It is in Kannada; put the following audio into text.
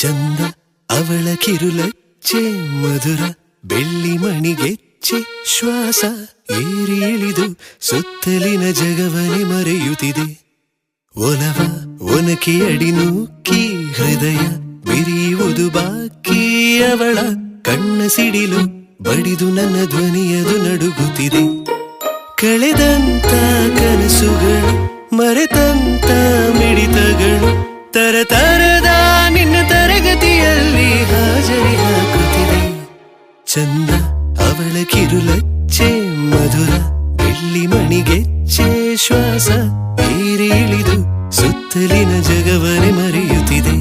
ಚಂದ ಅವಳ ಕಿರುಲಚ್ಚೆ ಮಧುರ ಬೆಳ್ಳಿ ಮಣಿಗೆಚ್ಚೆ ಶ್ವಾಸ ಏರಿ ಇಳಿದು ಸುತ್ತಲಿನ ಜಗವನೆ ಮರೆಯುತ್ತಿದೆ. ಒಲವ ಒನಕೆ ಅಡಿ ನೂಕಿ ಹೃದಯ ಬಿರಿಯುವುದು ಬಾಕಿ ಅವಳ ಕಣ್ಣ ಸಿಡಿಲು ಬಡಿದು ನನ್ನ ಧ್ವನಿಯದು ನಡುಗುತ್ತಿದೆ. ಕಳೆದಂತ ಕನಸುಗಳು ಮರೆತಂತ ಮಿಡಿತಗಳು ಚಂದ ಅವಳ ಕಿರುಲಚ್ಚೆ ಮಧುರ ಬೆಳ್ಳಿ ಮಣಿಗೆಚ್ಚೆ ಶ್ವಾಸ ಏರಿ ಇಳಿದು ಸುತ್ತಲಿನ ಜಗವನೆ ಮರೆಯುತ್ತಿದೆ.